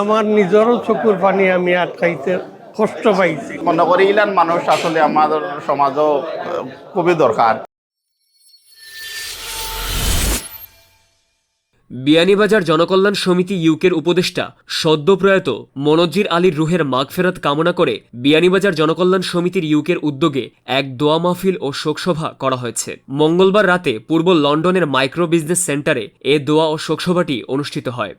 আমার নিজেরও চকুর পানি আমি আটকাইতে কষ্ট পাইছি। মনে করি ইলান মানুষ আসলে আমাদের সমাজও খুবই দরকার। বিয়ানীবাজার জনকল্যাণ সমিতি ইউকের উপদেষ্টা সদ্যপ্রয়াত মনজির আলীর রুহের মাগফেরাত কামনা করে বিয়ানীবাজার জনকল্যাণ সমিতির ইউকের উদ্যোগে এক দোয়া মাহফিল ও শোকসভা করা হয়েছে। মঙ্গলবার রাতে পূর্ব লন্ডনের মাইক্রো বিজনেস সেন্টারে এ দোয়া ও শোকসভাটি অনুষ্ঠিত হয়।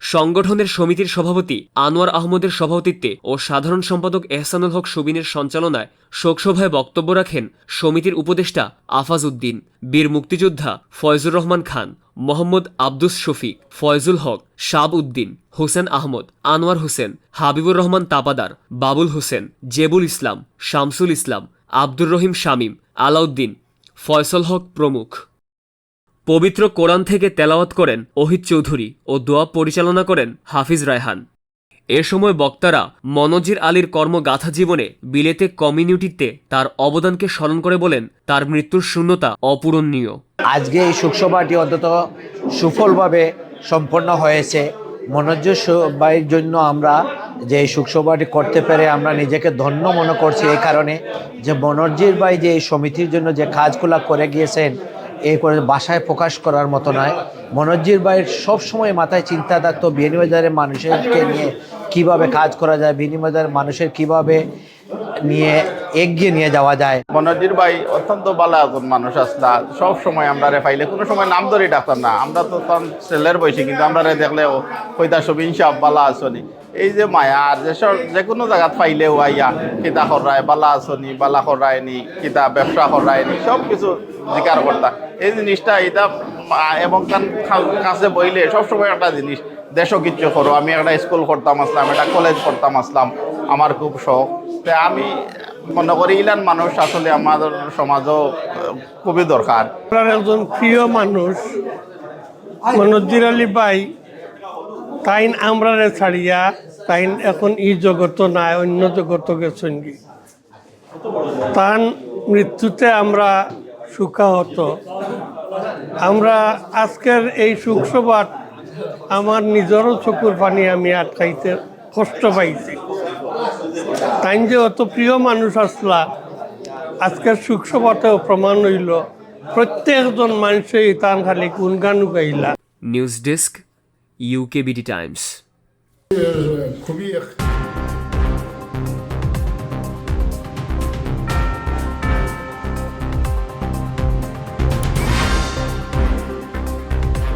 সংগঠনের সমিতির সভাপতি আনোয়ার আহমদের সভাপতিত্বে ও সাধারণ সম্পাদক এহসানুল হক সুবিনের সঞ্চালনায় শোকসভায় বক্তব্য রাখেন সমিতির উপদেষ্টা আফাজ উদ্দিন, বীর মুক্তিযোদ্ধা ফয়জুর রহমান খান, মোহাম্মদ আব্দুস শফিক, ফয়জুল হক, শাব উদ্দিন, হোসেন আহমদ, আনোয়ার হোসেন, হাবিবুর রহমান তাপাদার, বাবুল হোসেন, জেবুল ইসলাম, শামসুল ইসলাম, আব্দুর রহিম শামীম, আলাউদ্দিন, ফয়সল হক প্রমুখ। পবিত্র কোরআন থেকে তেলাওয়াত করেন অহিত চৌধুরী ও দোয়া পরিচালনা করেন হাফিজ রায়হান। এ সময় বক্তারা মনজির আলীর কর্মগাথা জীবনে বিলেতে কমিউনিটিতে তার অবদানকে স্মরণ করে বলেন, তার মৃত্যুর শূন্যতা অপূরণীয়। আজকে এই শোকসভাটি অন্তত সুফলভাবে সম্পন্ন হয়েছে। মনোজ্জ বাইর জন্য আমরা যে এই শোকসভাটি করতে পেরে আমরা নিজেকে ধন্য মনে করছি এই কারণে যে মনোজ্জির ভাই যে এই সমিতির জন্য যে কাজগুলো করে গিয়েছেন এই করে বাসায় প্রকাশ করার মতো নয়। মনোজির ভাইয়ের সবসময় মাথায় চিন্তা থাকতো বিনিময়দারের মানুষেরকে নিয়ে কীভাবে কাজ করা যায়, বিনিময়দারের মানুষের কীভাবে নিয়ে এগিয়ে নিয়ে যাওয়া যায়। মনোজির ভাই অত্যন্ত ভালো একজন মানুষ আসলা সব সময় আমরা পাইলে, কোনো সময় নাম ধরে ডাক্তার না। আমরা তো তখন ছেলের বয়সী, কিন্তু আমরা রে দেখলে কইতা সবিন সাহ বালা আসনি এই যে মায়া, আর যে সব, যে কোনো জায়গাত পাইলেও আইয়া কিতা করায় বালা আসনি বালা করায়নি কিতা ব্যবসা করায়নি সব কিছু জিকার করতা। এই জিনিসটা এটা এবং কাছে বইলে সবসময় একটা জিনিস, দেশও কিচ্ছু করো, আমি একটা স্কুল করতাম, আসলাম, একটা কলেজ করতাম, আসলাম। আমার খুব শখ। তা আমি মনে করি ইলান মানুষ আসলে আমাদের সমাজও খুবই দরকার। আপনার একজন প্রিয় মানুষ মনজির আলী ভাই, তাইন আমরা ছাড়িয়া, তাইন এখন ই জগত নাই, অন্য জগত গেছেন কি? তার মৃত্যুতে আমরা সুখাহত। আমরা আজকের এই সুখসভাত আমার নিজেরও চকুর পানি আমি আটকাইতে কষ্ট পাইছি। তাই যে অত প্রিয় মানুষ আসলা। আজকের সুখসভাতেও প্রমাণ হইল প্রত্যেকজন মানুষই তান খালি গুণগান গাইলা। নিউজ ডেস্ক ইউকেবিডি টাইমস খুবই